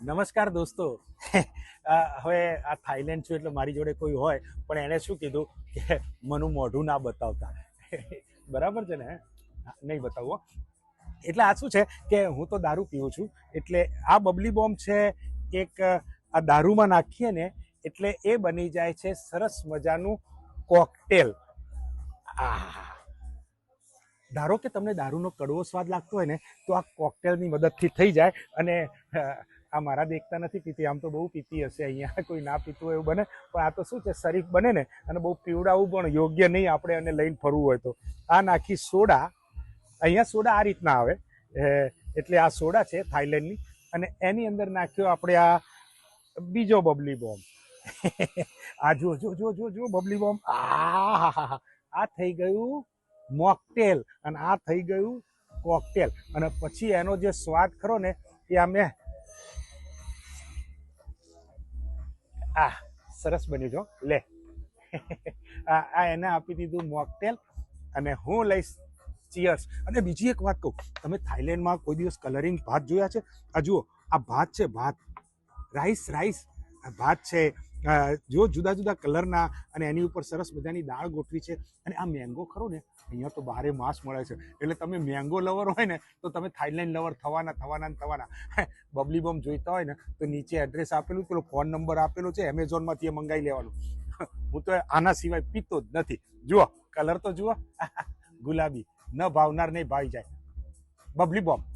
નમસ્કાર દોસ્તો. હવે આ થાઈલેન્ડ છું એટલે મારી જોડે કોઈ હોય, પણ એણે શું કીધું કે મનું મોઢું ના બતાવતા. બરાબર છે ને? નહીં બતાવો એટલે આ શું છે કે હું તો દારૂ પીવું છું, એટલે આ બબલી બોમ્બ છે એક, આ દારૂમાં નાખીએ ને, એટલે એ બની જાય છે સરસ મજાનું કોકટેલ. આ ધારો કે તમને દારૂનો કડવો સ્વાદ લાગતો હોય ને, તો આ કોકટેલની મદદથી થઈ જાય અને આ મારા દેખતા નથી, પીતી. આમ તો બહુ પીતી હશે અહીંયા. કોઈ ના પીતું એવું બને. પણ આ તો શું છે, શરીફ બને ને અને બહુ પીવડાવવું પણ યોગ્ય નહીં આપણે એને લઈને ફરવું હોય તો. આ નાખી સોડા. અહીંયા સોડા આ રીતના આવે. એટલે આ સોડા છે થાઈલેન્ડની. અને એની અંદર નાખ્યો આપણે આ બીજો બબલી બોમ્બ. આ જો જો જો જો જો, બબલી બોમ્બ. આ આ થઈ ગયું મોકટેલ. અને આ થઈ ગયું કોકટેલ. અને પછી એનો જે સ્વાદ ખરો ને, એ અમે આ સરસ બન્યું જો લે. આ આ એને આપી દીધું મોકટેલ અને હું લઈશ ચિયર્સ. અને બીજી એક વાત કહું, તમે થાઈલેન્ડમાં કોઈ દિવસ કલરિંગ ભાત જોયા છે? આ જુઓ, આ ભાત છે ભાત. Rice rice. આ ભાત છે જો જુદા જુદા કલરના અને એની ઉપર સરસ મજાની દાળ ગોઠવી છે અને આ મેંગો ખરો ને, અહીંયા તો બારે માસ મળે છે. એટલે તમે મેંગો લવર હોય ને, તો તમે થાઈલેન્ડ લવર થવાના થવાના થવાના. બબલી બોમ્બ જોઈતા હોય ને, તો નીચે એડ્રેસ આપેલું, પેલો ફોન નંબર આપેલો છે એમેઝોનમાંથી એ મંગાવી લેવાનું. હું તો આના સિવાય પીતો જ નથી. જુઓ કલર તો જુઓ. ગુલાબી. ન ભાવનાર નહીં ભાવી જાય. બબલી બોમ્બ